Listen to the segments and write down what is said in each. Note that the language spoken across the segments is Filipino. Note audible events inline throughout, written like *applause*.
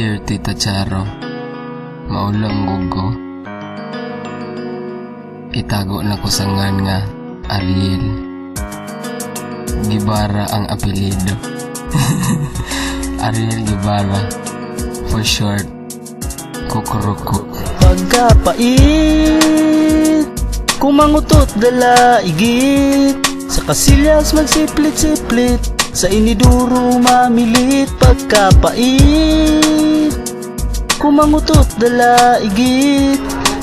Dear Tita Charo, maulang gugo. Itago na ko sa ngan nga Ariel. Gibara ang apelido. *laughs* Ariel Gibara. For short, Kukuruku. Pagkapait Kumangutot dala igit Sa kasilyas magsiplit-siplit Sa iniduro mamilit Pagkapait. Kumangutot dala igit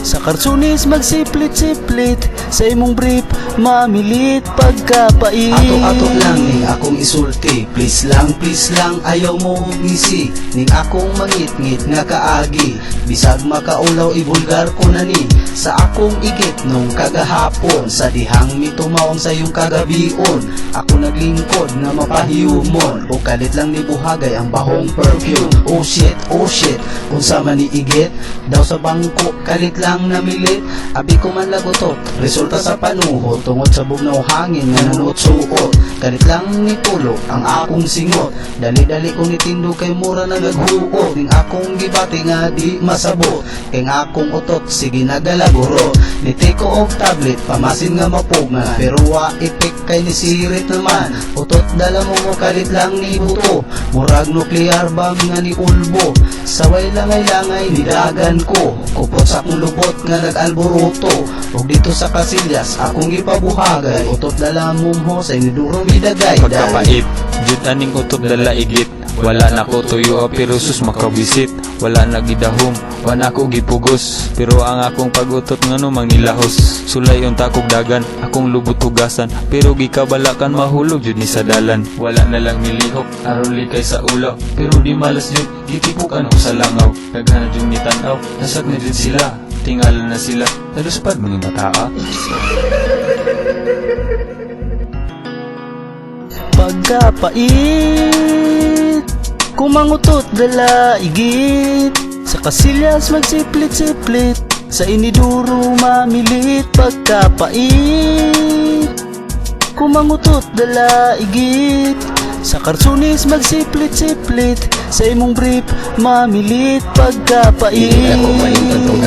Sa karsunis magsiplit-siplit Sa imong brief mamilit Pagkapait. Ato-ato lang ning akong isulti. Please lang, please lang, ayaw mo ngisi. Ning akong mangit-ngit nga kaagi. Bisag makaulaw ibulgar ko na ni. Sa akong igit nung kagahapon. Sa dihang mitumawang sa iyong kagabion. Ako naglingkod nga mapahiyumon. O kalit lang ni buhagay ang bahong perfume. Oh shit, oh shit, unsa man ni igit Daw sa bangko, kalit lang namilit Abi ko man lagotot, resulta sa panuhot Tungod sa bugnaw hangin nga nanutsuot Kalit lang ni tulo ang akong singot. Dali-dali kong nitindo kay mura na naghuot Ning akong gibati nga di masabot Kay akong utot, sige nagalaguro Niti ko og tablet, pamasin nga mapugna Pero wa ipik kay ni sirit naman. Utot dala mo kalit lang ni buto. Murag nuclear bomb nga ni ulbo. Saway langay-langay nidagan ko. Kupot sa akong lubot nga nag-alboruto Ug dito sa kasilyas akong gipabuhagay. Utot dala mo mo sa inidurong bidagay Pagkapait, jud aning utob dala igit Wala na ko tuyo pero sus makabisit. Wala na gidahom, wala ko gipugos. Pero ang akong pagutot nga no mangilahos. Sulay unta kog dagan, akong lubot hugasan. Pero gikabalakan mahulog jud ni sa dalan Wala na lang milihok, aruli kay sa ulaw Pero di malas jud, gitipukan ko sa langaw. Naghana jud ni tanaw, nasag na sila Tingala na sila, naluspad mga mataa Pagkapait Kumangutot dala igit Sa kasilyas magsiplit-siplit Sa iniduro mamilit. Pagkapait Kumangutot dala igit Sa karsunis magsiplit-siplit Sa imong brief mamilit. Ako Pagkapait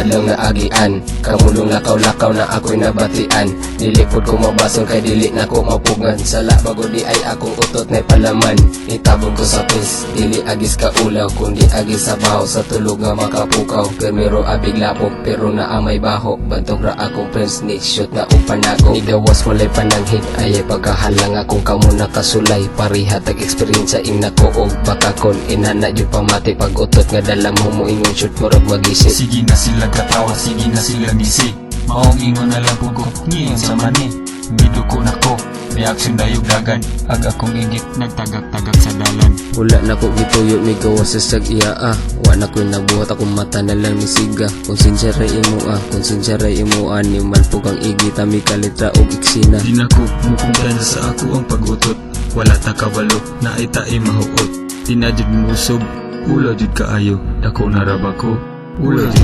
adlaw nga agian. Kamulong lakaw-lakaw na ako'y nabatian. Dili pod ko mabasol kay dili na ko mapugan. Sala bago di ay akong utot na palaman Itabog ko sa pis, dili agis ka ulaw Kundi agis sa baho. Sa tulog nga makapukaw Permero abig lapok pero naamay baho. Bantog ra akong friends ni shoot na upanako Nigawas walay pananghit ayay pagkahalang akong kamo nakasulay Pariha tag experience sa ing nako og bakakon Inana jud pamati pag utot nga dala mo mo ingon shoot murag magisip. Sige na sila katawa, sige na sila ngisi Maong ingon na lang po ko, ngiyong sa mani. Mido ko na ko, may aksyon dayog dagan Ag akong ingit, nagtagak-tagak sa dalan. Wala na ko gituyo mi gawa sa sag iya ah. Wa na ko'y nabuhat akong mata na lang ni siga Kung sinseray imo ah, kung sinseray imo ah Ni malpog ang igita mi kalitra og iksina Di na ko, mupunta na sa ako ang pagutot. Wala ta kabalo, na ita ay mahuot. Di na jud musog, ulaw jud kaayo. Dako na raba ko,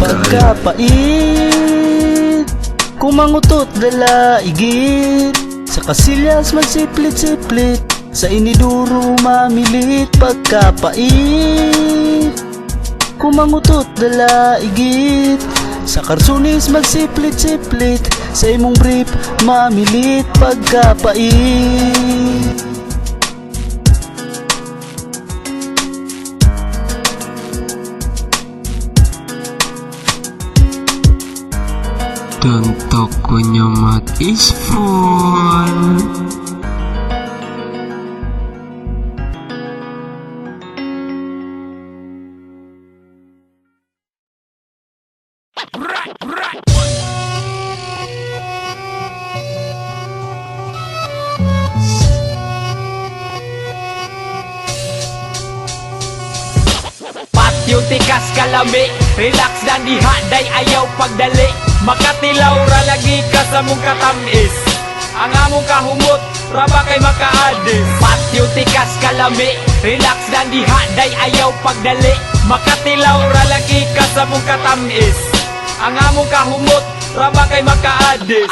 Pagkapait Kumangutot dala igit Sa kasilyas magsiplit-siplit Sa iniduro mamilit. Pagkapait Kumangutot dala igit Sa karsunis magsiplit-siplit Sa imong brief mamilit. Pagkapait Tuntok ko niya mat is full Patyo tikas kalami Relax dan dihaday ayaw pagdali Makatilaw ra lagi ka sa mong katamis. Ang among kahumot Raba kay makaadis. Patyo tikas kalami. Relax dan dihaday ayaw pagdali. Makatilaw ra lagi ka sa mong katamis. Ang among kahumot Raba kay makaadis